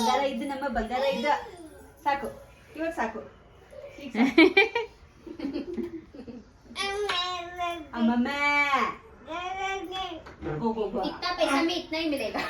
ಬಂಗಾರ ಇದ್ದು ನಮ್ಮ ಬಂಗಾರ ಇದ್ದ ಸಾಕು ಇವಾಗ ಸಾಕು ಈಗ ಸಾಕು. ಅಮ್ಮಮ್ಮ ಗೋ, ಗೋ, ಗೋ. इतना पैसा में इतना ही मिलेगा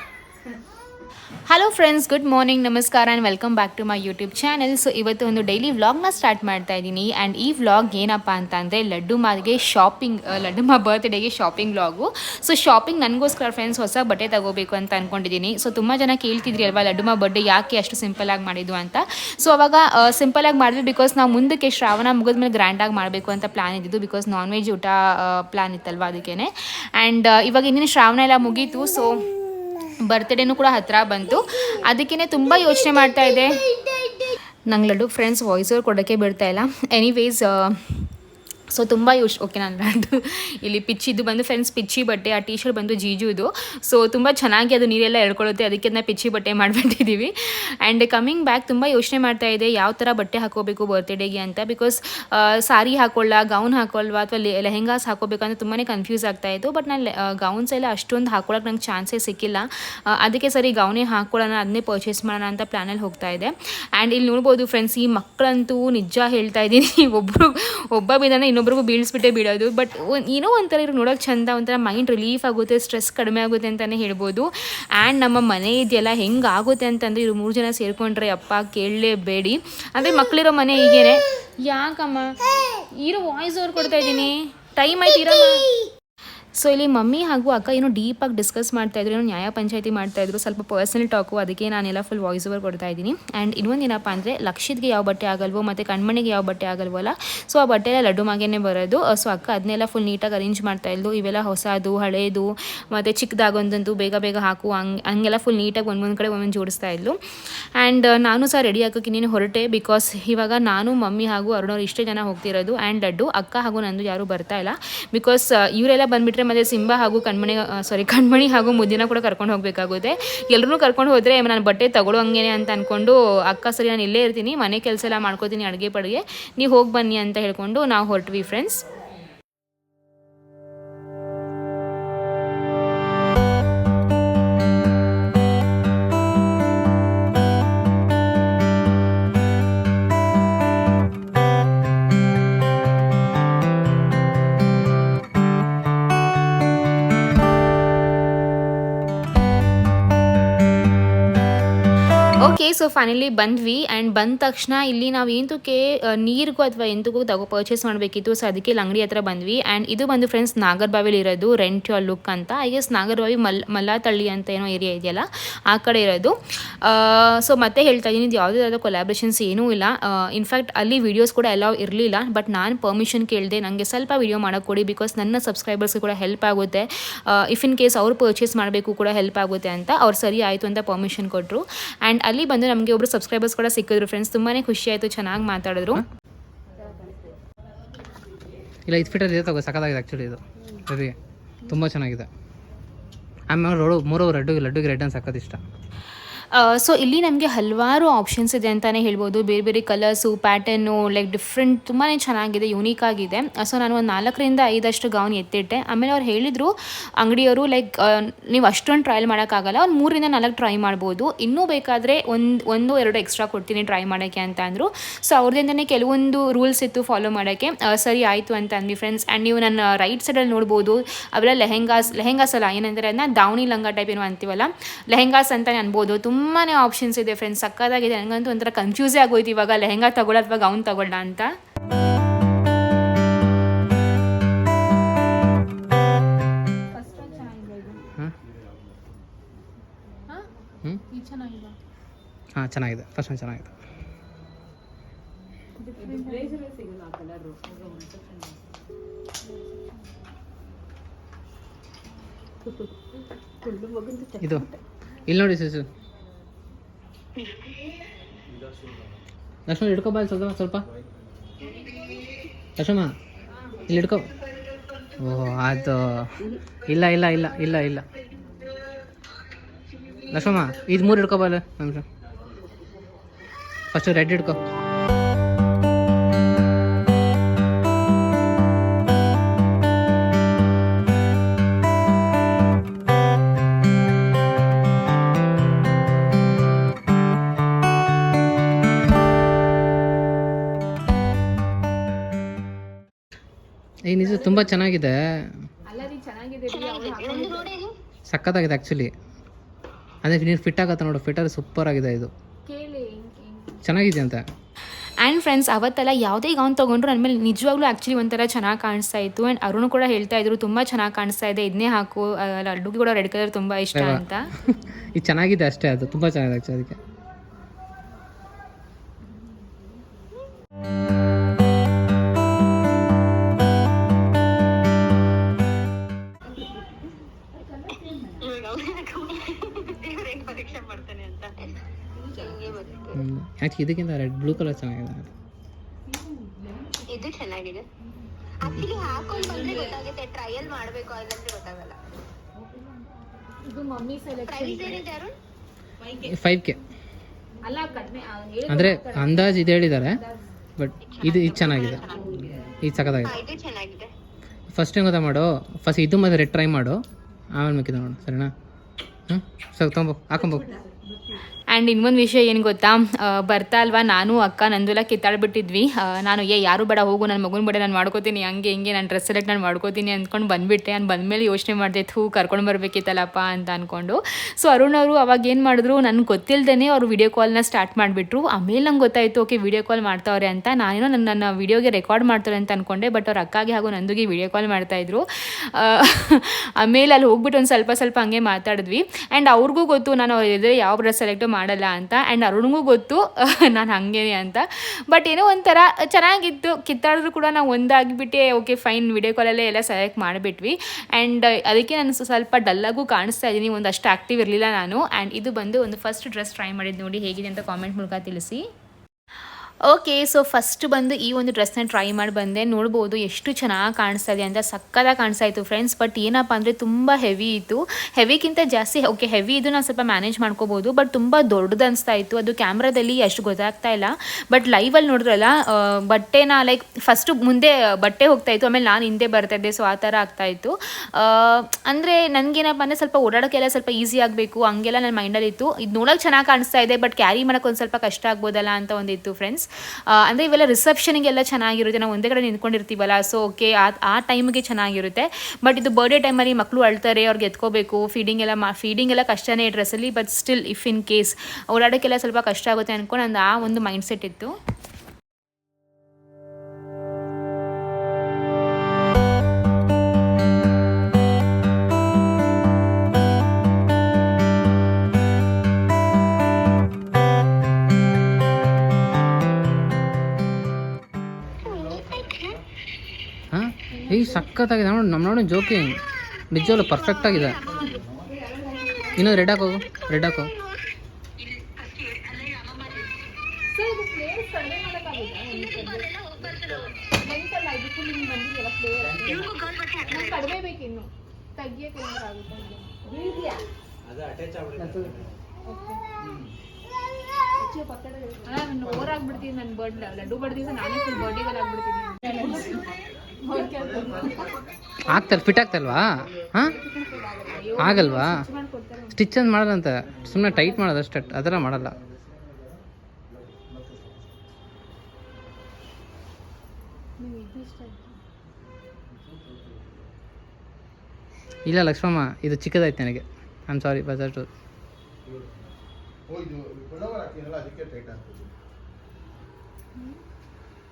ಹಲೋ ಫ್ರೆಂಡ್ಸ್ ಗುಡ್ ಮಾರ್ನಿಂಗ್ ನಮಸ್ಕಾರ and welcome back to my YouTube channel so ಇವತ್ತು ಒಂದು ಡೈಲಿ ವ್ಲಾಗ್ನ ಸ್ಟಾರ್ಟ್ ಮಾಡ್ತಾ ಇದ್ದೀನಿ. ಆ್ಯಂಡ್ ಈ ವ್ಲಾಗ್ ಏನಪ್ಪ ಅಂತ ಅಂದರೆ ಲಡ್ಡು ಮಾಗೆ ಶಾಪಿಂಗ್ ಲಡ್ಡು ಮಾ ಬರ್ತ್ಡೇಗೆ ಶಾಪಿಂಗ್ ವ್ಲಾಗು ಸೊ ಶಾಪಿಂಗ್ ನನಗೋಸ್ಕರ ಫ್ರೆಂಡ್ಸ್ ಹೊಸ ಬಟ್ಟೆ ತಗೋಬೇಕು ಅಂತ ಅಂದ್ಕೊಂಡಿದ್ದೀನಿ ಸೊ ತುಂಬ ಜನ ಕೇಳ್ತಿದ್ರಿ ಅಲ್ವಾ ಲಡ್ಡು ಮಾ ಬರ್ಡೇ ಯಾಕೆ ಅಷ್ಟು ಸಿಂಪಲಾಗಿ ಮಾಡಿದ್ದು ಅಂತ. ಸೊ ಅವಾಗ ಸಿಂಪಲಾಗಿ ಮಾಡಿದ್ವಿ ಬಿಕಾಸ್ ನಾವು ಮುಂದಕ್ಕೆ ಶ್ರಾವಣ ಮುಗಿದ ಮುಗಿದ್ಮೇಲೆ ಗ್ರ್ಯಾಂಡಾಗಿ ಮಾಡಬೇಕು ಅಂತ ಪ್ಲ್ಯಾನ್ ಇದ್ದಿದ್ದು ಬಿಕಾಸ್ ನಾನ್ ವೆಜ್ ಊಟ ಪ್ಲ್ಯಾನ್ ಇತ್ತಲ್ವಾ ಅದಕ್ಕೇ ಆ್ಯಂಡ್ ಇವಾಗ ಇನ್ನೇನು ಶ್ರಾವಣ ಎಲ್ಲ ಮುಗೀತು. ಸೊ ಬರ್ತ್ಡೇನೂ ಕೂಡ ಹತ್ತಿರ ಬಂತು. ಅದಕ್ಕೇ ತುಂಬ ಯೋಚನೆ ಮಾಡ್ತಾ ಇದೆ ನಂಗೆ ಲಡ್ಡು ಫ್ರೆಂಡ್ಸ್ ವಾಯ್ಸ್ ಓವರ್ ಕೊಡೋಕ್ಕೆ ಬಿಡ್ತಾ ಇಲ್ಲ. ಎನಿವೇಸ್ ಸೊ ತುಂಬ ಯೂಶ್ ಓಕೆ ನಾನು ಅದು ಇಲ್ಲಿ ಪಿಚ್ಚಿದ್ದು ಬಂದು ಫ್ರೆಂಡ್ಸ್ ಪಿಚ್ಚಿ ಬಟ್ಟೆ, ಆ ಟೀ ಶರ್ಟ್ ಬಂದು ಜೀಜು ಇದು. ಸೊ ತುಂಬ ಚೆನ್ನಾಗಿ ಅದು ನೀರೆಲ್ಲ ಎಳ್ಕೊಳ್ಳುತ್ತೆ. ಅದಕ್ಕೆ ಅದನ್ನ ಪಿಚ್ಚಿ ಬಟ್ಟೆ ಮಾಡಿಬಿಟ್ಟಿದ್ದೀವಿ ಆ್ಯಂಡ್ ಕಮಿಂಗ್ ಬ್ಯಾಕ್ ತುಂಬ ಯೋಚನೆ ಮಾಡ್ತಾ ಇದೆ, ಯಾವ ಥರ ಬಟ್ಟೆ ಹಾಕೋಬೇಕು ಬರ್ತ್ಡೇಗೆ ಅಂತ. ಬಿಕಾಸ್ ಸಾರಿ ಹಾಕೊಳ್ಳ ಗೌನ್ ಹಾಕೊಳ್ಳವಾ ಅಥವಾ ಲೆಹೆಂಗಾಸ್ ಹಾಕೋಬೇಕು ಅಂತ ತುಂಬಾ ಕನ್ಫ್ಯೂಸ್ ಆಗ್ತಾ ಇತ್ತು. ಬಟ್ ನಾನು ಗೌನ್ಸ್ ಎಲ್ಲ ಅಷ್ಟೊಂದು ಹಾಕೊಳ್ಳೋಕೆ ನಂಗೆ ಚಾನ್ಸೇ ಸಿಕ್ಕಿಲ್ಲ. ಅದಕ್ಕೆ ಸರಿ ಗೌನೇ ಹಾಕೊಳ್ಳೋಣ, ಅದನ್ನೇ ಪರ್ಚೇಸ್ ಮಾಡೋಣ ಅಂತ ಪ್ಲ್ಯಾನಲ್ಲಿ ಹೋಗ್ತಾ ಇದೆ. ಆ್ಯಂಡ್ ಇಲ್ಲಿ ನೋಡ್ಬೋದು ಫ್ರೆಂಡ್ಸ್ ಈ ಮಕ್ಕಳಂತೂ ನಿಜ ಹೇಳ್ತಾ ಇದ್ದೀನಿ. ಒಬ್ಬರು ಒಬ್ಬ ಬಿದ್ದಾನೆ ಇನ್ನೊಬ್ರಿಗೂ ಬೀಳಿಸ್ಬಿಟ್ಟೆ ಬಿಡೋದು ಬಟ್ ಏನೋ ಒಂಥರ ಇವ್ರು ನೋಡೋಕೆ ಚಂದ, ಒಂಥರ ಮೈಂಡ್ ರಿಲೀಫ್ ಆಗುತ್ತೆ ಸ್ಟ್ರೆಸ್ ಕಡಿಮೆ ಆಗುತ್ತೆ ಅಂತಲೇ ಹೇಳ್ಬೋದು. ಆ್ಯಂಡ್ ನಮ್ಮ ಮನೆ ಇದೆಯಲ್ಲ, ಹೆಂಗೆ ಆಗುತ್ತೆ ಅಂತಂದರೆ ಇವ್ರು ಮೂರು ಜನ ಸೇರ್ಕೊಂಡ್ರೆ ಅಪ್ಪ ಕೇಳಲೇಬೇಡಿ. ಅಂದರೆ ಮಕ್ಕಳಿರೋ ಮನೆ ಹೀಗೇನೆ. ಯಾಕಮ್ಮ? ಇರೋ ವಾಯ್ಸ್ ಅವ್ರು ಕೊಡ್ತಾ ಇದ್ದೀನಿ. ಟೈಮ್ ಆಯ್ತು, ಇರಮ್ಮ. ಸೊ ಇಲ್ಲಿ ಮಮ್ಮಿ ಹಾಗೂ ಅಕ್ಕ ಏನೋ ಡೀಪಾಗಿ ಡಿಸ್ಕಸ್ ಮಾಡ್ತಾಯಿದ್ರು ಏನೋ ನ್ಯಾಯ ಪಂಚಾಯಿತಿ ಮಾಡ್ತಾ ಇದ್ರು, ಸ್ವಲ್ಪ ಪರ್ಸನಲ್ ಟಾಕು ಅದಕ್ಕೆ ನಾನೆಲ್ಲ ಫುಲ್ ವಾಯ್ಸ್ ಓವರ್ ಕೊಡ್ತಾ ಇದ್ದೀನಿ. ಆ್ಯಂಡ್ ಇನ್ನೊಂದು ಏನಪ್ಪ ಅಂದರೆ, ಲಕ್ಷಿತ್ಗೆ ಯಾವ ಬಟ್ಟೆ ಆಗಲ್ವೋ ಮತ್ತು ಕಣ್ಮಣಿಗೆ ಯಾವ ಬಟ್ಟೆ ಆಗಲ್ವಲ್ಲ ಸೊ ಆ ಬಟ್ಟೆ ಎಲ್ಲ ಲಡ್ಡು ಮಾಗೇನೆ ಬರೋದು. ಸೊ ಅಕ್ಕ ಅದನ್ನೆಲ್ಲ ಫುಲ್ ನೀಟಾಗಿ ಅರೇಂಜ್ ಮಾಡ್ತಾ ಇದ್ಲು ಇವೆಲ್ಲ ಹೊಸದು, ಹಳೇದು, ಮತ್ತು ಚಿಕ್ಕದಾಗೊಂದಂತೂ ಬೇಗ ಬೇಗ ಹಾಕು, ಹಂಗೆ, ಹಂಗೆಲ್ಲ ಫುಲ್ ನೀಟಾಗಿ ಒಂದೊಂದು ಕಡೆ ಒಂದೊಂದು ಜೋಡಿಸ್ತಾ ಇದ್ಲು ಆ್ಯಂಡ್ ನಾನು ಸಹ ರೆಡಿ ಹಾಕೋಕೆ ಇನ್ನೇನು ಹೊರಟೆ ಬಿಕಾಸ್ ಇವಾಗ ನಾನು, ಮಮ್ಮಿ ಹಾಗೂ ಅರುಣವ್ರು ಇಷ್ಟೇ ಜನ ಹೋಗ್ತಿರೋದು. ಆ್ಯಂಡ್ ಲಡ್ಡು ಅಕ್ಕ ಹಾಗೂ ನಂದು ಯಾರೂ ಬರ್ತಾ ಇಲ್ಲ. ಬಿಕಾಸ್ ಇವರೆಲ್ಲ ಬಂದುಬಿಟ್ರೆ ಮತ್ತು ಸಿಂಬ ಹಾಗೂ ಕಣ್ಮಣಿ ಸಾರಿ ಕಣ್ಮಣಿ ಹಾಗೂ ಮುದ್ದಿನ ಕೂಡ ಕರ್ಕೊಂಡು ಹೋಗಬೇಕಾಗುತ್ತೆ. ಎಲ್ಲರೂ ಕರ್ಕೊಂಡು ಹೋದರೆ ನಾನು ಬಟ್ಟೆ ತಗೊಳ್ಳೋ ಹಂಗೇನೆ ಅಂತ ಅಂದ್ಕೊಂಡು ಅಕ್ಕ ಸರಿ, ನಾನು ಇಲ್ಲೇ ಇರ್ತೀನಿ, ಮನೆ ಕೆಲಸ ಎಲ್ಲ ಮಾಡ್ಕೋತೀನಿ, ಅಡುಗೆ ಪಡುಗೆ, ನೀವು ಹೋಗಿ ಬನ್ನಿ ಅಂತ ಹೇಳ್ಕೊಂಡು ನಾವು ಹೊರಟ್ವಿ ಫ್ರೆಂಡ್ಸ್ ಓಕೆ ಸೊ ಫೈನಲಿ ಬಂದ್ವಿ ಆ್ಯಂಡ್ ಬಂದ ತಕ್ಷಣ ಇಲ್ಲಿ ನಾವು ಏಂತಕ್ಕೆ ನೀರಿಗೂ ಅಥವಾ ಎಂತಕ್ಕೂ ತಗೋ ಪರ್ಚೇಸ್ ಮಾಡಬೇಕಿತ್ತು. ಸೊ ಅದಕ್ಕೆ ಇಲ್ಲಿ ಅಂಗಡಿ ಹತ್ರ ಬಂದ್ವಿ. ಆ್ಯಂಡ್ ಇದು ಬಂದು ಫ್ರೆಂಡ್ಸ್ ನಾಗರ್ಬಾವಿಲಿ ಇರೋದು ರೆಂಟ್ ಯೋರ್ ಲುಕ್ ಅಂತ. ಐ ಗೆಸ್ ನಾಗರ್ಬಾವಿ ಮಲ್, ಮಲ್ಲಾತಳ್ಳಿ ಅಂತ ಏನೋ ಏರಿಯಾ ಇದೆಯಲ್ಲ, ಆ ಕಡೆ ಇರೋದು. ಸೊ ಮತ್ತೆ ಹೇಳ್ತಾ ಇದ್ದೀನಿ, ಇದು ಯಾವುದೇ ಥರದ ಕೊಲಾಬ್ರೇಷನ್ಸ್ ಏನೂ ಇಲ್ಲ. ಇನ್ಫ್ಯಾಕ್ಟ್ ಅಲ್ಲಿ ವೀಡಿಯೋಸ್ ಕೂಡ ಎಲ್ಲ ಇರಲಿಲ್ಲ. ಬಟ್ ನಾನು ಪರ್ಮಿಷನ್ ಕೇಳಿದೆ ನನಗೆ ಸ್ವಲ್ಪ ವೀಡಿಯೋ ಮಾಡೋಕ್ಕೊಡಿ ಬಿಕಾಸ್ ನನ್ನ ಸಬ್ಸ್ಕ್ರೈಬರ್ಸ್ಗೆ ಕೂಡ ಹೆಲ್ಪ್ ಆಗುತ್ತೆ. ಇಫ್ ಇನ್ ಕೇಸ್ ಅವ್ರು ಪರ್ಚೇಸ್ ಮಾಡಬೇಕು ಕೂಡ ಹೆಲ್ಪ್ ಆಗುತ್ತೆ ಅಂತ ಅವ್ರು ಸರಿ ಆಯಿತು ಅಂತ ಪರ್ಮಿಷನ್ ಕೊಟ್ಟರು ಆ್ಯಂಡ್ ಅಲ್ಲಿ ಬಂದು ನಮಗೆ ಒಬ್ರು ಸಬ್ಸ್ಕ್ರೈಬರ್ಸ್ ಕೂಡ ಸಿಕ್ಕಿದ್ರು ಫ್ರೆಂಡ್ಸ್ ತುಂಬಾ ಖುಷಿ ಆಯಿತು, ಚೆನ್ನಾಗಿ ಮಾತಾಡಿದ್ರು. ಇಲ್ಲ, ಇದು ಫಿಟರ್ ಇದೆ ತಗೋ ಸಕತ್ತಾಗಿದೆ ಆ್ಯಕ್ಚುಲಿ ಇದು. ಸರಿ ತುಂಬ ಚೆನ್ನಾಗಿದೆ. ಆಮೇಲೆ ಮೂರು ಲಡ್ಡುಗೆ ಲಡ್ಡುಗೆ ರೆಡ್ ಅಂತ ಸಖತ್ ಇಷ್ಟ. ಸೊ ಇಲ್ಲಿ ನಮಗೆ ಹಲವಾರು ಆಪ್ಷನ್ಸ್ ಇದೆ ಅಂತಲೇ ಹೇಳ್ಬೋದು. ಬೇರೆ ಬೇರೆ ಕಲರ್ಸು ಪ್ಯಾಟರ್ನು ಲೈಕ್ ಡಿಫ್ರೆಂಟ್ ತುಂಬಾ ಚೆನ್ನಾಗಿದೆ ಯುನೀಕ್ ಆಗಿದೆ. ಸೊ ನಾನು ಒಂದು ನಾಲ್ಕರಿಂದ ಐದಷ್ಟು ಗೌನ್ ಎತ್ತಿಟ್ಟೆ. ಆಮೇಲೆ ಅವ್ರು ಹೇಳಿದರು, ಅಂಗಡಿಯವರು ಲೈಕ್ ನೀವು ಅಷ್ಟೊಂದು ಟ್ರಯಲ್ ಮಾಡೋಕ್ಕಾಗಲ್ಲ, ಒಂದು ಮೂರರಿಂದ ನಾಲ್ಕು ಟ್ರೈ ಮಾಡ್ಬೋದು. ಇನ್ನೂ ಬೇಕಾದರೆ ಒಂದು ಒಂದು, ಎರಡು ಎಕ್ಸ್ಟ್ರಾ ಕೊಡ್ತೀನಿ ಟ್ರೈ ಮಾಡೋಕ್ಕೆ ಅಂತ ಅಂದರು. ಸೊ ಅವ್ರದಿಂದನೇ ಕೆಲವೊಂದು ರೂಲ್ಸ್ ಇತ್ತು ಫಾಲೋ ಮಾಡೋಕ್ಕೆ. ಸರಿ ಆಯಿತು ಅಂತ ಅಂದ್ವಿ ಫ್ರೆಂಡ್ಸ್ ಆ್ಯಂಡ್ ನೀವು ನನ್ನ ರೈಟ್ ಸೈಡಲ್ಲಿ ನೋಡ್ಬೋದು. ಅವೆಲ್ಲ ಲೆಹೆಂಗಾಸ್ ಲೆಹೆಂಗಾಸ್ ಅಲ್ಲ, ಏನಂದರೆ ಅದನ್ನ ದಾವಣಿ ಲಂಗ ಟೈಪ್ ಏನೋ ಅಂತೀವಲ್ಲ, ಲೆಹೆಂಗಾಸ್ ಅಂತಲೇ ಅನ್ಬೋದು. ತುಂಬಾ ಆಪ್ಷನ್ಸ್ ಇದೆ ಫ್ರೆಂಡ್ಸ್ ಸಕ್ಕತ್ತಾಗಿದೆ ನನಗಂತೂ ಒಂಥರ ಕನ್ಫ್ಯೂಸೇ ಆಗೋಯ್ತು ಇವಾಗ. ಲೆಹೆಂಗಾ ತಗೊಳ್ಳೋ ಅಥವಾ ಗೌನ್ ತಗೊಳ್ಳ ಅಂತ. ಹಾಂ? ಚೆನ್ನಾಗಿದೆ. ಫಸ್ಟ್ ಒಂದು ಚೆನ್ನಾಗಿದೆ. ಇದು. ಇಲ್ಲಿ ನೋಡಿ ಸಿಸು ಲಕ್ಷ್ಮಣ ಹಿಡ್ಕೊ ಬಾ ಸ್ವಲ್ಪ ಸ್ವಲ್ಪ. ಲಕ್ಷ್ಮಣ, ಇಲ್ಲಿ ಹಿಡ್ಕೊ. ಓಹ್, ಆಯ್ತು. ಇಲ್ಲ ಇಲ್ಲ ಇಲ್ಲ ಇಲ್ಲ ಇಲ್ಲ. ಲಕ್ಷ್ಮಮ್ಮ ಇದು ಮೂರು ಹಿಡ್ಕೊ ಬಾ ಅಲ್ಲ ನಮ್ಗೆ ಫಸ್ಟ್ ರೆಡ್ ಹಿಡ್ಕೊ. ತುಂಬ ಚೆನ್ನಾಗಿದೆ. ಅಲ್ಲ ರೀ ಚೆನ್ನಾಗಿದೆ ಸಖತ್ತಾಗಿದೆ ಆ್ಯಕ್ಚುಲಿ ಅದೇ ನೀನು ಫಿಟ್ ಆಗತ್ತೆ ನೋಡು ಫಿಟ್ಟರ್ ಸೂಪರ್ ಆಗಿದೆ ಇದು. ಕೇಳಿ ಚೆನ್ನಾಗಿದೆ ಅಂತ. ಆ್ಯಂಡ್ ಫ್ರೆಂಡ್ಸ್ ಅವತ್ತೆಲ್ಲ ಯಾವುದೇ ಗೌನ್ ತೊಗೊಂಡ್ರು ನನ್ನ ಮೇಲೆ ನಿಜವಾಗ್ಲೂ ಆ್ಯಕ್ಚುಲಿ ಒಂಥರ ಚೆನ್ನಾಗಿ ಕಾಣಿಸ್ತಾ ಇತ್ತು. ಆ್ಯಂಡ್ ಅರುಣ್ ಕೂಡ ಹೇಳ್ತಾ ಇದ್ರು ತುಂಬ ಚೆನ್ನಾಗಿ ಕಾಣಿಸ್ತಾ ಇದೆ ಇದನ್ನೇ ಹಾಕು. ಅಲ್ಲ ಲಡ್ಡುಗೆ ಕೂಡ ರೆಡ್ ಕಲರ್ ತುಂಬ ಇಷ್ಟ ಅಂತ. ಇದು ಚೆನ್ನಾಗಿದೆ ಅಷ್ಟೇ ಅದು ತುಂಬ ಚೆನ್ನಾಗಿದೆ ಆ್ಯಕ್ಚುಲಿ ಅದಕ್ಕೆ. ಆ್ಯಕ್ಚುಲಿ ಇದಕ್ಕಿಂತ ರೆಡ್ ಬ್ಲೂ ಕಲರ್ ಚೆನ್ನಾಗಿದೆ ಇದು ಚೆನ್ನಾಗಿದೆ. ಆಕ್ಚುಲಿ ಹಾಕೊಂಡ್ ಬಂದ್ರೆ ಗೊತ್ತಾಗುತ್ತೆ ಟ್ರಯಲ್ ಮಾಡಬೇಕು ಇಲ್ಲಾಂದ್ರೆ ಗೊತ್ತಾಗಲ್ಲ. ಇದು ಮಮ್ಮಿ ಪ್ರೈಸ್ ಏನಿದೆ ಅರುಣ್? ಫೈವ್ ಕೆ ಅಲ್ಲ ಕಡಿಮೆ ಅಂದರೆ ಅಂದಾಜು ಇದು ಹೇಳಿದ್ದಾರೆ ಬಟ್ ಇದು ಇದು ಚೆನ್ನಾಗಿದೆ. ಇದು ಸಖತ್ತಾಗಿದೆ. ಇದು ಚೆನ್ನಾಗಿದೆ. ಫಸ್ಟ್ ಏನು ಗೊತ್ತಾ ಮಾಡು? ಫಸ್ಟ್ ಇದು ಮತ್ತು ರೆಡ್ ಟ್ರೈ ಮಾಡು. ಆಮೇಲೆ ಮಿಕ್ಕಿದ ನೋಡು ಸರಿನಾ? ಹ್ಞೂ ಸರಿ ತೊಂಬೋ ಹಾಕೊಂಬೋ. ಆ್ಯಂಡ್ ಇನ್ನೊಂದು ವಿಷಯ ಏನು ಗೊತ್ತಾ? ಬರ್ತಾ ಅಲ್ವಾ? ನಾನು, ಅಕ್ಕ, ನಂದೆಲ್ಲ ಕಿತ್ತಾಡ್ಬಿಟ್ಟಿದ್ವಿ. ನಾನು, ಏ, ಯಾರು ಬೇಡ, ಹೋಗು ನನ್ನ ಮಗುನ ಬೇಡ, ನಾನು ಮಾಡ್ಕೋತೀನಿ, ಹಂಗೆ, ಹಿಂಗೆ, ನಾನು ಡ್ರೆಸ್ ಸೆಲೆಕ್ಟ್ ನಾನು ಮಾಡ್ಕೋತೀನಿ ಅಂದ್ಕೊಂಡು ಬಂದುಬಿಟ್ಟೆ. ನಾನು ಬಂದಮೇಲೆ ಯೋಚನೆ ಮಾಡಿದೆ, ಥೂ, ಕರ್ಕೊಂಡು ಬರಬೇಕಿತ್ತಲ್ಲಪ್ಪ ಅಂತ ಅಂದ್ಕೊಂಡು ಸೊ ಅರುಣ್ ಅವರು ಅವಾಗ ಏನು ಮಾಡಿದ್ರು, ನನಗೆ ಗೊತ್ತಿಲ್ಲದೇ ಅವರು ವಿಡಿಯೋ ಕಾಲ್ನ ಸ್ಟಾರ್ಟ್ ಮಾಡಿಬಿಟ್ರು. ಆಮೇಲೆ ನಂಗೆ ಗೊತ್ತಾಯಿತು, ಓಕೆ ವಿಡಿಯೋ ಕಾಲ್ ಮಾಡ್ತಾವ್ರೆ ಅಂತ. ನಾನೇನೋ ನನ್ನ ನನ್ನ ವಿಡಿಯೋಗೆ ರೆಕಾರ್ಡ್ ಮಾಡ್ತಾರೆ ಅಂತ ಅಂದ್ಕೊಂಡೆ ಬಟ್ ಅವ್ರ ಅಕ್ಕಾಗೆ ಹಾಗೂ ನಂದುಗೆ ವಿಡಿಯೋ ಕಾಲ್ ಮಾಡ್ತಾಯಿದ್ರು ಆಮೇಲೆ ಅಲ್ಲಿ ಹೋಗ್ಬಿಟ್ಟು ಒಂದು ಸ್ವಲ್ಪ ಸ್ವಲ್ಪ ಹಂಗೆ ಮಾತಾಡಿದ್ವಿ. ಆ್ಯಂಡ್ ಅವ್ರಿಗೂ ಗೊತ್ತು, ನಾನು ಅವ್ರ ಯಾವ ಡ್ರೆಸ್ ಸೆಲೆಕ್ಟು ಮಾಡಲ್ಲ ಅಂತ. ಆ್ಯಂಡ್ ಅರುಣ್ಗೂ ಗೊತ್ತು, ನಾನು ಹಾಗೇನೆ ಅಂತ. ಬಟ್ ಏನೋ ಒಂಥರ ಚೆನ್ನಾಗಿತ್ತು. ಕಿತ್ತಾಡಿದ್ರು ಕೂಡ ನಾವು ಒಂದಾಗಿಬಿಟ್ಟೆ ಓಕೆ ಫೈನ್ ವಿಡಿಯೋ ಕಾಲಲ್ಲೇ ಎಲ್ಲ ಸೆಲೆಕ್ಟ್ ಮಾಡಿಬಿಟ್ವಿ. ಆ್ಯಂಡ್ ಅದಕ್ಕೆ ನಾನು ಸ್ವಲ್ಪ ಡಲ್ಲಾಗೂ ಕಾಣಿಸ್ತಾ ಇದ್ದೀನಿ. ಒಂದಷ್ಟು ಆ್ಯಕ್ಟಿವ್ ಇರಲಿಲ್ಲ ನಾನು. ಆ್ಯಂಡ್ ಇದು ಬಂದು ಒಂದು ಫಸ್ಟ್ ಡ್ರೆಸ್ ಟ್ರೈ ಮಾಡಿದ್ದು ನೋಡಿ ಹೇಗಿದೆ ಅಂತ ಕಾಮೆಂಟ್ ಮೂಲಕ ತಿಳಿಸಿ. ಓಕೆ ಸೊ ಫಸ್ಟ್ ಬಂದು ಈ ಒಂದು ಡ್ರೆಸ್ನ ಟ್ರೈ ಮಾಡಿ ಬಂದೆ. ನೋಡ್ಬೋದು ಎಷ್ಟು ಚೆನ್ನಾಗಿ ಕಾಣಿಸ್ತಾ ಇದೆ ಅಂತ ಸಕ್ಕದಾಗಿ ಕಾಣಿಸ್ತಾ ಇತ್ತು ಫ್ರೆಂಡ್ಸ್ ಬಟ್ ಏನಪ್ಪ ಅಂದರೆ ತುಂಬ ಹೆವಿ ಇತ್ತು. ಹೆವಿಗಿಂತ ಜಾಸ್ತಿ ಓಕೆ ಹೆವಿ ಇದು ನಾನು ಸ್ವಲ್ಪ ಮ್ಯಾನೇಜ್ ಮಾಡ್ಕೋಬೋದು ಬಟ್ ತುಂಬ ದೊಡ್ಡದು ಅನಿಸ್ತಾ ಇತ್ತು. ಅದು ಕ್ಯಾಮ್ರಾದಲ್ಲಿ ಅಷ್ಟು ಗೊತ್ತಾಗ್ತಾ ಇಲ್ಲ. ಬಟ್ ಲೈವಲ್ಲಿ ನೋಡಿದ್ರಲ್ಲ ಬಟ್ಟೆನ ಲೈಕ್ ಫಸ್ಟು ಮುಂದೆ ಬಟ್ಟೆ ಹೋಗ್ತಾ ಇತ್ತು, ಆಮೇಲೆ ನಾನು ಹಿಂದೆ ಬರ್ತಾ ಇದ್ದೆ ಸೊ ಆ ಥರ ಆಗ್ತಾ ಇತ್ತು. ಅಂದರೆ ನನಗೇನಪ್ಪ ಅಂದರೆ ಸ್ವಲ್ಪ ಓಡಾಡೋಕ್ಕೆಲ್ಲ ಸ್ವಲ್ಪ ಈಸಿ ಆಗಬೇಕು, ಹಂಗೆಲ್ಲ ನನ್ನ ಮೈಂಡಲ್ಲಿ ಇತ್ತು. ಇದು ನೋಡೋಕ್ಕೆ ಚೆನ್ನಾಗಿ ಕಾಣಿಸ್ತಾ ಇದೆ ಬಟ್ ಕ್ಯಾರಿ ಮಾಡೋಕೆ ಒಂದು ಸ್ವಲ್ಪ ಕಷ್ಟ ಆಗ್ಬೋದಲ್ಲ ಅಂತ ಒಂದಿತ್ತು ಫ್ರೆಂಡ್ಸ್ ಅಂದರೆ ಇವೆಲ್ಲ ರಿಸೆಪ್ಷನಿಗೆಲ್ಲ ಚೆನ್ನಾಗಿರುತ್ತೆ. ನಾವು ಒಂದೇ ಕಡೆ ನಿಂತ್ಕೊಂಡಿರ್ತೀವಲ್ಲ ಸೊ ಓಕೆ ಆ ಆ ಟೈಮಿಗೆ ಚೆನ್ನಾಗಿರುತ್ತೆ. ಬಟ್ ಇದು ಬರ್ಡೇ ಟೈಮಲ್ಲಿ ಮಕ್ಕಳು ಅಳ್ತಾರೆ, ಅವ್ರಿಗೆ ಎತ್ಕೋಬೇಕು ಫೀಡಿಂಗ್ ಎಲ್ಲ ಮಾ ಫೀಡಿಂಗ್ ಎಲ್ಲ ಕಷ್ಟನೇ ಡ್ರೆಸ್ಸಲ್ಲಿ but still if in case ಓಡಾಡೋಕ್ಕೆಲ್ಲ ಸ್ವಲ್ಪ ಕಷ್ಟ ಆಗುತ್ತೆ ಅಂದ್ಕೊಂಡು ನಂದು ಆ ಒಂದು ಮೈಂಡ್ ಸೆಟ್ ಇತ್ತು. ಸಖತ್ತಾಗಿದೆ. ನೋಡಿ ನಮ್ಮ ನೋಡಿ ಜೋಕಿಂಗ್ ನಿಜವಲ್ಲ ಪರ್ಫೆಕ್ಟ್ ಆಗಿದೆ. ಇನ್ನೊಂದು ರೆಡ್ ಹಾಕೋ ರೆಡ್ ಹಾಕೋ. ನನ್ನ ಬರ್ಡ್ ಲಡ್ಡು ಬಡ್ದಿ ನಾನೇ ಫುಲ್ ಬರ್ಡಿಗೆಲ್ಲ ಆಗ್ಬಿಡ್ತೀನಿ. ಆಗ್ತಲ್ಲ ಫಿಟ್ ಆಗ್ತಲ್ವಾ? ಹಾಂ? ಆಗಲ್ವಾ? ಸ್ಟಿಚ್ ಅಂತ ಮಾಡಲ್ಲಂತ ಸುಮ್ಮನೆ ಟೈಟ್ ಮಾಡೋದು ಅಷ್ಟೇ ಅದರ ಮಾಡಲ್ಲ. ಇಲ್ಲ ಲಕ್ಷ್ಮಮ್ಮ ಇದು ಚಿಕ್ಕದಾಯ್ತು ನನಗೆ. ಐ ಆಮ್ ಸಾರಿ ಬಜಾರ್ ಟು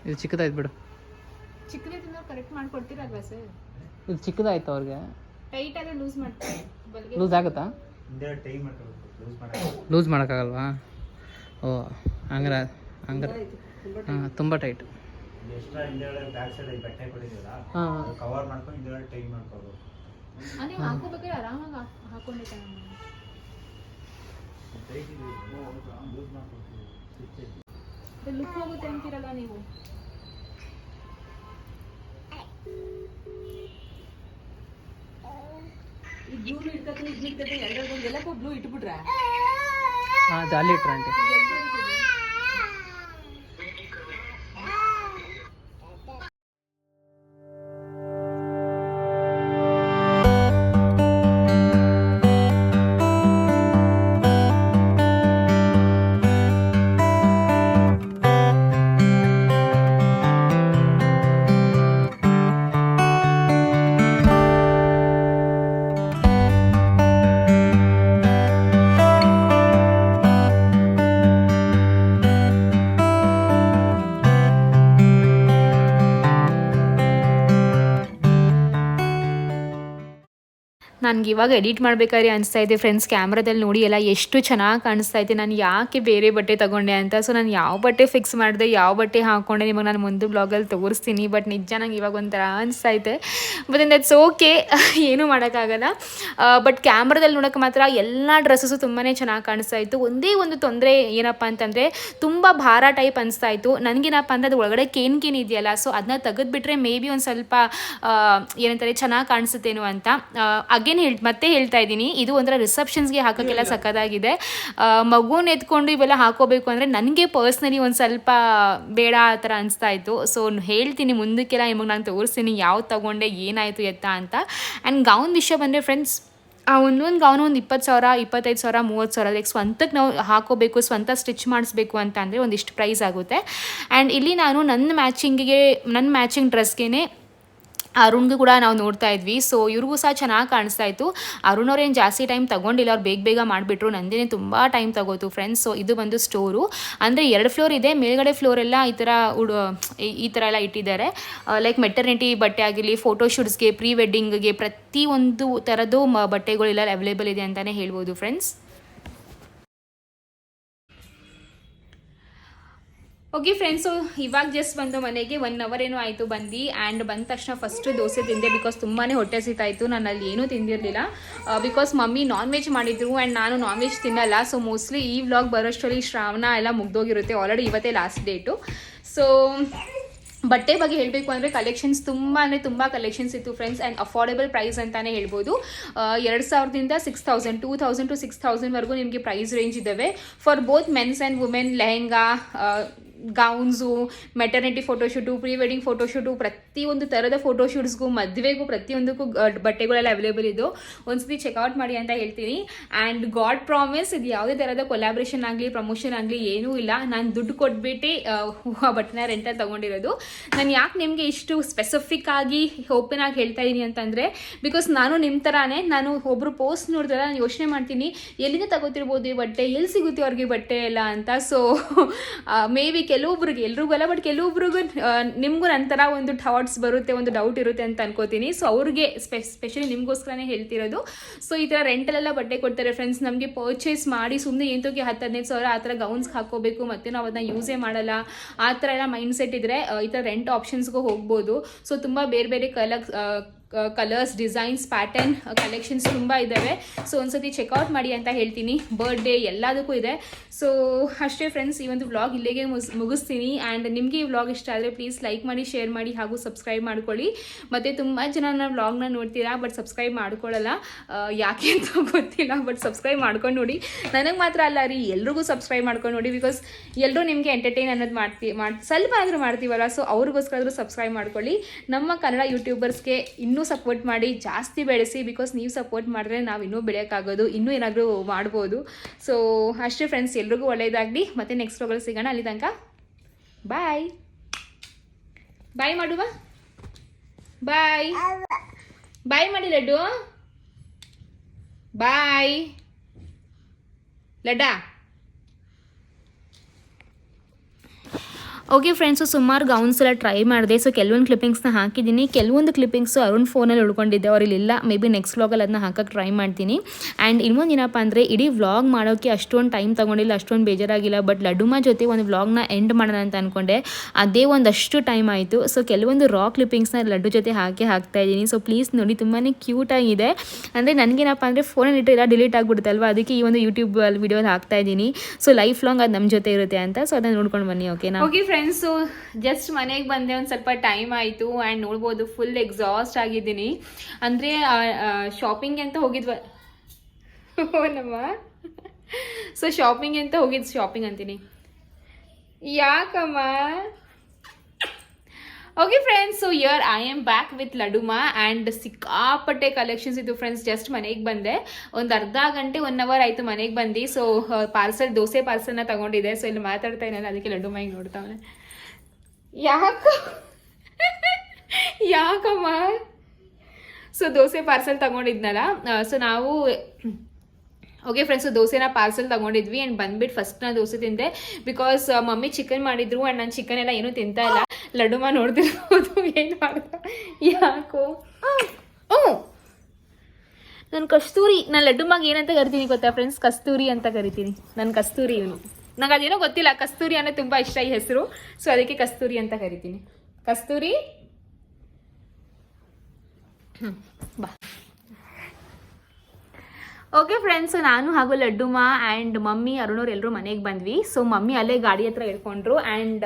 ಇದು ಚಿಕ್ಕದಾಯ್ತು ಬಿಡು. ಚಿಕ್ಕದಿದ್ದು ಕರೆಕ್ಟ್ ಮಾಡ್ಕೊಡ್ತೀರಲ್ವಾ ಸರ್? ಇದು ಚಿಕ್ಕದಾಯ್ತು ಅವ್ರಿಗೆ. ಟೈಟ್ ಆದ್ರೆ ಲೂಸ್ ಮಾಡ್ತಾರೆ? ಬಲ್ಗೆ? ಲೂಸ್ ಆಗುತ್ತಾ? ಲೂಸ್ ಮಾಡೋಕ್ಕಾಗಲ್ವಾ? ಓ ಹಂಗಾರ ಹಂಗಾರ. ಹಾಂ ತುಂಬ ಟೈಟ್ ಎಕ್ಸ್ಟ್ರಾ ಹಿಂದೆಗಡೆ ಬ್ಯಾಕ್ ಸೈಡ್ ಬಟ್ಟೆ ಕೊಟ್ಟಿದ್ದೀರಾ ಹಾಂ. ಕವರ್ ಮಾಡ್ಕೊಂಡು ಹಿಂದೆಗಡೆ ಟೈ ಮಾಡ್ಕೋಬೇಕು ಅದೇ ಹಾಕೋಬೇಕಾದ್ರೆ ಆರಾಮಾಗಿ ಹಾಕೊಂಡಿದ್ದೆ ಲುಕ್ ಹೋಗುತ್ತೆ ಅಂತೀರಲ್ಲ ನೀವು. ಬ್ಲೂ ಇಟ್ಕೊತೀನಿ ಇದು ಎರಡರಲ್ಲಿ ಎಲ್ಲಕ್ಕೂ ಬ್ಲೂ ಇಟ್ಬಿಟ್ರೆ? ಹಾಂ ಜಾಲಿ ಅಲ್ಲಿ ನನಗೆ ಇವಾಗ ಎಡಿಟ್ ಮಾಡಬೇಕಾದ್ರೆ ಅನಿಸ್ತಾ ಇದೆ. ಫ್ರೆಂಡ್ಸ್ ಕ್ಯಾಮ್ರಾದಲ್ಲಿ ನೋಡಿ ಎಲ್ಲ ಎಷ್ಟು ಚೆನ್ನಾಗಿ ಕಾಣಿಸ್ತಾ ಇದೆ. ನಾನು ಯಾಕೆ ಬೇರೆ ಬಟ್ಟೆ ತಗೊಂಡೆ ಅಂತ. ಸೊ ನಾನು ಯಾವ ಬಟ್ಟೆ ಫಿಕ್ಸ್ ಮಾಡಿದೆ, ಯಾವ ಬಟ್ಟೆ ಹಾಕ್ಕೊಂಡೆ ನಿಮಗೆ ನಾನು ಮುಂದೆ ಬ್ಲಾಗಲ್ಲಿ ತೋರಿಸ್ತೀನಿ. ಬಟ್ ನಿಜ ನಂಗೆ ಇವಾಗ ಒಂಥರ ಅನಿಸ್ತಾ ಇದೆ. ಬಟ್ ದಟ್ಸ್ ಓಕೆ ಏನೂ ಮಾಡೋಕ್ಕಾಗಲ್ಲ. ಬಟ್ ಕ್ಯಾಮ್ರಾದಲ್ಲಿ ನೋಡೋಕೆ ಮಾತ್ರ ಎಲ್ಲ ಡ್ರೆಸ್ಸಸ್ಸು ತುಂಬಾ ಚೆನ್ನಾಗಿ ಕಾಣಿಸ್ತಾ ಇತ್ತು. ಒಂದೇ ಒಂದು ತೊಂದರೆ ಏನಪ್ಪ ಅಂತಂದರೆ, ತುಂಬ ಭಾರ ಟೈಪ್ ಅನಿಸ್ತಾ ಇತ್ತು. ನನಗೇನಪ್ಪ ಅಂದರೆ ಅದು ಒಳಗಡೆ ಕೇನ್ಕೇನ್ ಕೇನ್ ಇದೆಯಲ್ಲ ಸೊ ಅದನ್ನ ತೆಗೆದುಬಿಟ್ರೆ ಮೇ ಬಿ ಒಂದು ಸ್ವಲ್ಪ ಏನಂತಾರೆ, ಚೆನ್ನಾಗಿ ಕಾಣಿಸುತ್ತೇನೋ ಅಂತ. ಅಗೇನ್ ಹೇಳ್ ಮತ್ತೆ ಹೇಳ್ತಾ ಇದ್ದೀನಿ. ಇದು ಒಂಥರ ರಿಸೆಪ್ಷನ್ಸ್ಗೆ ಹಾಕೋಕ್ಕೆಲ್ಲ ಸಕ್ಕದಾಗಿದೆ ಮಗುನ ಎತ್ಕೊಂಡು ಇವೆಲ್ಲ ಹಾಕೋಬೇಕು ಅಂದರೆ ನನಗೆ ಪರ್ಸ್ನಲಿ ಒಂದು ಸ್ವಲ್ಪ ಬೇಡ ಆ ಥರ ಅನಿಸ್ತಾ ಇತ್ತು. ಸೊ ಹೇಳ್ತೀನಿ ಮುಂದಕ್ಕೆಲ್ಲ ನಿಮಗೆ ನಾನು ತೋರಿಸ್ತೀನಿ ಯಾವ್ದು ತಗೊಂಡೆ ಏನಾಯಿತು ಎತ್ತ ಅಂತ. ಆ್ಯಂಡ್ ಗೌನ್ ವಿಷಯ ಬಂದರೆ ಫ್ರೆಂಡ್ಸ್ ಆ ಒಂದೊಂದು ಗೌನು ಒಂದು ಇಪ್ಪತ್ತು ಸಾವಿರ ಇಪ್ಪತ್ತೈದು ಸಾವಿರ ಮೂವತ್ತು ಸಾವಿರ ಲೈಕ್ ಸ್ವಂತಕ್ಕೆ ನಾವು ಹಾಕೋಬೇಕು ಸ್ವಂತ ಸ್ಟಿಚ್ ಮಾಡಿಸ್ಬೇಕು ಅಂತ ಅಂದರೆ ಒಂದಿಷ್ಟು ಪ್ರೈಸ್ ಆಗುತ್ತೆ. ಆ್ಯಂಡ್ ಇಲ್ಲಿ ನಾನು ನನ್ನ ಮ್ಯಾಚಿಂಗಿಗೆ ನನ್ನ ಮ್ಯಾಚಿಂಗ್ ಡ್ರೆಸ್ಗೆ ಅರುಣ್ಗೂ ಕೂಡ ನಾವು ನೋಡ್ತಾ ಇದ್ವಿ. ಸೊ ಇವ್ರಿಗೂ ಸಹ ಚೆನ್ನಾಗಿ ಕಾಣಿಸ್ತಾ ಇತ್ತು. ಅರುಣ್ ಅವ್ರೇನು ಜಾಸ್ತಿ ಟೈಮ್ ತಗೊಂಡಿಲ್ಲ. ಅವ್ರು ಬೇಗ ಬೇಗ ಮಾಡಿಬಿಟ್ರು. ನಂದಿನಿ ತುಂಬ ಟೈಮ್ ತಗೋತು ಫ್ರೆಂಡ್ಸ್ ಸೊ ಇದು ಬಂದು ಸ್ಟೋರು ಅಂದರೆ ಎರಡು ಫ್ಲೋರ್ ಇದೆ. ಮೇಲ್ಗಡೆ ಫ್ಲೋರ್ ಎಲ್ಲ ಈ ಥರ ಉಡು, ಈ- ಥರ ಎಲ್ಲ ಇಟ್ಟಿದ್ದಾರೆ. ಲೈಕ್ ಮೆಟರ್ನಿಟಿ ಬಟ್ಟೆ ಆಗಿರಲಿ ಫೋಟೋಶೂಟ್ಸ್ಗೆ ಪ್ರೀ ವೆಡ್ಡಿಂಗ್ಗೆ ಪ್ರತಿಯೊಂದು ಥರದ್ದು ಬಟ್ಟೆಗಳೆಲ್ಲ ಅವೈಲೇಬಲ್ ಇದೆ ಅಂತಲೇ ಹೇಳ್ಬೋದು ಫ್ರೆಂಡ್ಸ್ ಓಕೆ ಫ್ರೆಂಡ್ಸು ಇವಾಗ ಜಸ್ಟ್ ಬಂದು ಮನೆಗೆ ಒನ್ ಅವರ್ ಏನೋ ಆಯಿತು ಬಂದು ಆ್ಯಂಡ್ ಬಂದ ತಕ್ಷಣ ಫಸ್ಟು ದೋಸೆ ತಿಂದೆ ಬಿಕಾಸ್ ತುಂಬಾ ಹೊಟ್ಟೆ ಸಿತಾಯಿತು ನಾನು ಅಲ್ಲಿ ಏನೂ ತಿಂದಿರಲಿಲ್ಲ. ಬಿಕಾಸ್ ಮಮ್ಮಿ ನಾನ್ ವೆಜ್ ಮಾಡಿದ್ರು ಆ್ಯಂಡ್ ನಾನು ನಾನ್ ವೆಜ್ ತಿನ್ನಲ್ಲ ಸೊ ಮೋಸ್ಟ್ಲಿ ಈ ವ್ಲಾಗ್ ಬರೋಷ್ಟರಲ್ಲಿ ಶ್ರಾವಣ ಎಲ್ಲ ಮುಗ್ದೋಗಿರುತ್ತೆ ಆಲ್ರೆಡಿ ಇವತ್ತೇ ಲಾಸ್ಟ್ ಡೇಟು ಸೊ ಬಟ್ಟೆ ಬಗ್ಗೆ ಹೇಳಬೇಕು ಅಂದರೆ ಕಲೆಕ್ಷನ್ಸ್ ತುಂಬ ಅಂದರೆ ತುಂಬ ಕಲೆಕ್ಷನ್ಸ್ ಇತ್ತು ಫ್ರೆಂಡ್ಸ್ ಆ್ಯಂಡ್ ಅಫೋರ್ಡೆಬಲ್ ಪ್ರೈಸ್ ಅಂತಲೇ ಹೇಳ್ಬೋದು. ಎರಡು ಸಾವಿರದಿಂದ six thousand two thousand to six ತೌಸಂಡ್ವರೆಗೂ ನಿಮಗೆ ಪ್ರೈಸ್ ರೇಂಜ್ ಇದ್ದಾವೆ for both mens and women lehenga gowns maternity photoshoot pre wedding photoshoot ಪ್ರತಿಯೊಂದು ಥರದ ಫೋಟೋಶೂಟ್ಸ್ಗೂ ಮದುವೆಗೂ ಪ್ರತಿಯೊಂದಕ್ಕೂ ಬಟ್ಟೆಗಳೆಲ್ಲ ಅವೈಲೇಬಲ್ ಇದು. ಒಂದ್ಸತಿ ಚೆಕ್ಔಟ್ ಮಾಡಿ ಅಂತ ಹೇಳ್ತೀನಿ. ಆ್ಯಂಡ್ ಗಾಡ್ ಪ್ರಾಮಿಸ್ ಇದು ಯಾವುದೇ ಥರದ ಕೊಲಾಬ್ರೇಷನ್ ಆಗಲಿ ಪ್ರಮೋಷನ್ ಆಗಲಿ ಏನೂ ಇಲ್ಲ. ನಾನು ದುಡ್ಡು ಕೊಟ್ಬಿಟ್ಟು, ಆ ಬಟ್ಟೆನ ರೆಂಟಲ್ಲಿ ತೊಗೊಂಡಿರೋದು. ನಾನು ಯಾಕೆ ನಿಮಗೆ ಇಷ್ಟು ಸ್ಪೆಸಿಫಿಕ್ ಆಗಿ ಓಪನ್ ಆಗಿ ಹೇಳ್ತಾ ಇದ್ದೀನಿ ಅಂತಂದರೆ ಬಿಕಾಸ್ ನಾನು ನಿಮ್ಮ ಥರನೇ ನಾನು ಒಬ್ಬರು ಪೋಸ್ಟ್ ನೋಡಿದ್ರೆ ನಾನು ಯೋಚನೆ ಮಾಡ್ತೀನಿ, ಎಲ್ಲಿಂದ ತಗೋತಿರ್ಬೋದು ಈ ಬಟ್ಟೆ? ಎಲ್ಲಿ ಸಿಗುತ್ತೆ ಅವ್ರಿಗೆ ಬಟ್ಟೆ ಎಲ್ಲ ಅಂತ? ಸೊ ಮೇ ಬಿ ಕೆಲವೊಬ್ರಿಗೆ, ಎಲ್ರಿಗೂ ಬಟ್ ಕೆಲವೊಬ್ರಿಗೂ ನಿಮಗೂ ನಂತರ ಒಂದು ಥಾಟ್ಸ್ ಬರುತ್ತೆ, ಒಂದು ಡೌಟ್ ಇರುತ್ತೆ ಅಂತ ಅನ್ಕೋತೀನಿ. ಸೊ ಅವ್ರಿಗೆ ಸ್ಪೆ ಸ್ಪೆಷಲಿ ನಿಮಗೋಸ್ಕರನೇ ಹೇಳ್ತಿರೋದು. ಸೊ ಈ ಥರ ರೆಂಟಲ್ಲೆಲ್ಲ ಬಟ್ಟೆ ಕೊಡ್ತಾರೆ ಫ್ರೆಂಡ್ಸ್ ನಮಗೆ ಪರ್ಚೇಸ್ ಮಾಡಿ ಸುಮ್ಮನೆ ಎಂತಕ್ಕೆ ಹತ್ತು ಹದಿನೈದು ಸಾವಿರ ಆ ಥರ ಗೌನ್ಸ್ ಹಾಕೋಬೇಕು ಮತ್ತು ನಾವು ಅದನ್ನ ಯೂಸೇ ಮಾಡಲ್ಲ. ಆ ಥರ ಎಲ್ಲ ಮೈಂಡ್ ಸೆಟ್ ಇದ್ದರೆ ಈ ಥರ ರೆಂಟ್ ಆಪ್ಷನ್ಸ್ಗೂ ಹೋಗ್ಬೋದು. ಸೊ ತುಂಬ ಬೇರೆ ಬೇರೆ colour colours designs pattern collections ತುಂಬ ಇದ್ದಾವೆ ಸೊ ಒಂದ್ಸತಿ ಚೆಕ್ಔಟ್ ಮಾಡಿ ಅಂತ ಹೇಳ್ತೀನಿ. ಬರ್ಡೇ ಎಲ್ಲದಕ್ಕೂ ಇದೆ. ಸೊ ಅಷ್ಟೇ ಫ್ರೆಂಡ್ಸ್ ಈ ಒಂದು ವ್ಲಾಗ್ ಇಲ್ಲಿಗೆ ಮುಗಿಸ್ ಮುಗಿಸ್ತೀನಿ. ಆ್ಯಂಡ್ ನಿಮಗೆ ಈ ವ್ಲಾಗ್ ಇಷ್ಟ ಆದರೆ ಪ್ಲೀಸ್ ಲೈಕ್ ಮಾಡಿ ಶೇರ್ ಮಾಡಿ ಹಾಗೂ ಸಬ್ಸ್ಕ್ರೈಬ್ ಮಾಡ್ಕೊಳ್ಳಿ. ಮತ್ತು ತುಂಬ ಜನ ನನ್ನ ವ್ಲಾಗ್ನ ನೋಡ್ತೀರಾ ಬಟ್ ಸಬ್ಸ್ಕ್ರೈಬ್ ಮಾಡ್ಕೊಳ್ಳಲ್ಲ. ಯಾಕೆ ಅಂತ ಗೊತ್ತಿಲ್ಲ ಬಟ್ ಸಬ್ಸ್ಕ್ರೈಬ್ ಮಾಡ್ಕೊಂಡು ನೋಡಿ. ನನಗೆ ಮಾತ್ರ ಅಲ್ಲ ರೀ, ಎಲ್ರಿಗೂ ಸಬ್ಸ್ಕ್ರೈಬ್ ಮಾಡ್ಕೊಂಡು ನೋಡಿ ಬಿಕಾಸ್ ಎಲ್ಲರೂ ನಿಮಗೆ ಎಂಟರ್ಟೈನ್ ಅನ್ನೋದು ಮಾಡ್ತಿ, ಮಾಡಿ, ಸ್ವಲ್ಪ ಆದರೂ ಮಾಡ್ತೀವಲ್ಲ ಸೊ ಅವ್ರಿಗೋಸ್ಕರ ಆದರೂ ಸಬ್ಸ್ಕ್ರೈಬ್ ಮಾಡ್ಕೊಳ್ಳಿ. ನಮ್ಮ ಕನ್ನಡ ಯೂಟ್ಯೂಬರ್ಸ್ಗೆ ಇನ್ನೂ ಸಪೋರ್ಟ್ ಮಾಡಿ, ಜಾಸ್ತಿ ಬೆಳೆಸಿ ಬಿಕಾಸ್ ನೀವು ಸಪೋರ್ಟ್ ಮಾಡಿದ್ರೆ ನಾವು ಇನ್ನೂ ಬೆಳೆಯೋಕ್ಕಾಗೋದು, ಇನ್ನೂ ಏನಾದರೂ ಮಾಡ್ಬೋದು. ಸೊ ಅಷ್ಟೇ ಫ್ರೆಂಡ್ಸ್ ಎಲ್ರಿಗೂ ಒಳ್ಳೆಯದಾಗಲಿ ಮತ್ತೆ ನೆಕ್ಸ್ಟ್ ಹೋಗಲು ಸಿಗೋಣ. ಅಲ್ಲಿ ತನಕ ಬಾಯ್ ಬಾಯ್ ಮಾಡುವ? ಬಾಯ್ ಬಾಯ್ ಮಾಡಿ, ಲಡ್ಡು. ಬಾಯ್ ಲಡ್ಡಾ? ಓಕೆ ಫ್ರೆಂಡ್ಸು ಸುಮಾರು ಗೌನ್ಸ್ ಎಲ್ಲ ಟ್ರೈ ಮಾಡಿದೆ. ಸೊ ಕೆಲವೊಂದು ಕ್ಲಿಪ್ಪಿಂಗ್ಸ್ನ ಹಾಕಿದ್ದೀನಿ. ಕೆಲವೊಂದು ಕ್ಲಿಪ್ಪಿಂಗ್ಸು ಅರುಣ್ ಫೋನಲ್ಲಿ ಉಳ್ಕೊಂಡಿದ್ದೆ. ಅವ್ರು ಇಲ್ಲ. ಮೇ ಬಿ ನೆಕ್ಸ್ಟ್ ವ್ಲಾಗಲ್ಲಿ ಅದನ್ನ ಹಾಕೋಕ್ಕೆ ಟ್ರೈ ಮಾಡ್ತೀನಿ. ಆ್ಯಂಡ್ ಇನ್ನೊಂದು ಏನಪ್ಪ ಅಂದರೆ, ಇಡೀ ವ್ಲಾಗ್ ಮಾಡೋಕ್ಕೆ ಅಷ್ಟೊಂದು ಟೈಮ್ ತೊಗೊಂಡಿಲ್ಲ, ಅಷ್ಟೊಂದು ಬೇಜಾರಾಗಿಲ್ಲ. ಬಟ್ ಲಡ್ಡುಮ ಜೊತೆ ಒಂದು ವ್ಲಾಗ್ನ ಎಂಡ್ ಮಾಡೋಣ ಅಂತ ಅಂದ್ಕೊಂಡೆ ಅದೇ ಒಂದಷ್ಟು ಟೈಮ್ ಆಯಿತು. ಸೊ ಕೆಲವೊಂದು ರಾ ಕ್ಲಿಪ್ಪಿಂಗ್ಸ್ನ ಲಡ್ಡು ಜೊತೆ ಹಾಕಿ ಹಾಕ್ತಾ ಇದ್ದೀನಿ. ಸೊ ಪ್ಲೀಸ್ ನೋಡಿ ತುಂಬಾ ಕ್ಯೂಟಾಗಿದೆ ಅಂದರೆ ನನಗೇನಪ್ಪ ಅಂದರೆ ಫೋನಲ್ಲಿ ಇಟ್ಟಿಲ್ಲ ಡಿಲೀಟ್ ಅಲ್ವಾ? ಅದಕ್ಕೆ ಈ ಒಂದು ಯೂಟ್ಯೂಬ್ ವಿಡಿಯೋಲಿ ಹಾಕ್ತಾ ಇದ್ದೀನಿ. ಸೊ ಲೈಫ್ ಲಾಂಗ್ ಅದು ನಮ್ಮ ಜೊತೆ ಇರುತ್ತೆ ಅಂತ. ಸೊ ಅದನ್ನು ನೋಡ್ಕೊಂಡು ಬನ್ನಿ ಓಕೆನಾ ಓಕೆ ಫ್ರೆಂಡ್ಸು ಜಸ್ಟ್ ಮನೆಗೆ ಬಂದೆ ಒಂದು ಸ್ವಲ್ಪ ಟೈಮ್ ಆಯಿತು ಆ್ಯಂಡ್ ನೋಡ್ಬೋದು ಫುಲ್ ಎಕ್ಸಾಸ್ಟ್ ಆಗಿದ್ದೀನಿ. ಅಂದರೆ ಶಾಪಿಂಗ್ ಅಂತ ಹೋಗಿದ್ವ ನಮ್ಮ? ಸೊ ಶಾಪಿಂಗ್ ಅಂತ ಹೋಗಿದ್ದು ಶಾಪಿಂಗ್ ಅಂತೀನಿ. ಯಾಕಮ್ಮ? Okay friends so your I am back with Ladduma and ಸಿಕ್ಕಾಪಟ್ಟೆ ಕಲೆಕ್ಷನ್ಸ್ ಇತ್ತು ಫ್ರೆಂಡ್ಸ್ ಜಸ್ಟ್ ಮನೆಗೆ ಬಂದೆ. ಒಂದು ಅರ್ಧ ಗಂಟೆ ಒನ್ ಅವರ್ ಆಯಿತು ಮನೆಗೆ ಬಂದು. ಸೊ ಪಾರ್ಸಲ್ ದೋಸೆ ಪಾರ್ಸಲ್ನ ತಗೊಂಡಿದೆ ಸೊ ಇಲ್ಲಿ ಮಾತಾಡ್ತಾ ಇದ್ದಾನೆ. ಅದಕ್ಕೆ ಲಡ್ಡುಮ ಈಗ ನೋಡ್ತಾವನೆ. ಯಾಕ? ಯಾಕಮ್ಮ? ಸೊ ದೋಸೆ ಪಾರ್ಸಲ್ ತಗೊಂಡಿದ್ನಲ್ಲ. ಸೊ ನಾವು ಓಕೆ ಫ್ರೆಂಡ್ಸ್ ದೋಸೆನ ಪಾರ್ಸಲ್ ತಗೊಂಡಿದ್ವಿ ಆ್ಯಂಡ್ ಬಂದ್ಬಿಟ್ಟು ಫಸ್ಟ್ ನಾನು ದೋಸೆ ತಿಂದೆ. ಬಿಕಾಸ್ ಮಮ್ಮಿ ಚಿಕನ್ ಮಾಡಿದ್ರು ಆ್ಯಂಡ್ ನಾನು ಚಿಕನ್ ಎಲ್ಲ ಏನೂ ತಿಂತಾ ಇಲ್ಲ. ಲಡ್ಡುಮ ನೋಡ್ತಿರ್ಬೋದು. ಏನು ಮಾಡ್ತಾ ಯಾಕೋ? ಹ್ಞೂ ನಾನು ಕಸ್ತೂರಿ, ನಾನು ಲಡ್ಡು ಮಾಗ ಏನಂತ ಕರಿತೀನಿ ಗೊತ್ತಾ ಫ್ರೆಂಡ್ಸ್ ಕಸ್ತೂರಿ ಅಂತ ಕರಿತೀನಿ. ನನ್ನ ಕಸ್ತೂರಿ ಇವನು. ನಂಗೆ ಅದೇನೋ ಗೊತ್ತಿಲ್ಲ. ಕಸ್ತೂರಿ ಅನ್ನೋ ತುಂಬ ಇಷ್ಟ ಈ ಹೆಸರು. ಸೊ ಅದಕ್ಕೆ ಕಸ್ತೂರಿ ಅಂತ ಕರಿತೀನಿ. ಕಸ್ತೂರಿ? ಹ್ಞೂ ಬಾ. ಓಕೆ ಫ್ರೆಂಡ್ಸ್ ನಾನು ಹಾಗೂ ಲಡ್ಡುಮ್ಮ ಆ್ಯಂಡ್ ಮಮ್ಮಿ ಅರುಣವ್ರು ಎಲ್ಲರೂ ಮನೆಗೆ ಬಂದ್ವಿ. ಸೊ ಮಮ್ಮಿ ಅಲ್ಲೇ ಗಾಡಿ ಹತ್ರ ಇಟ್ಕೊಂಡ್ರು ಆ್ಯಂಡ್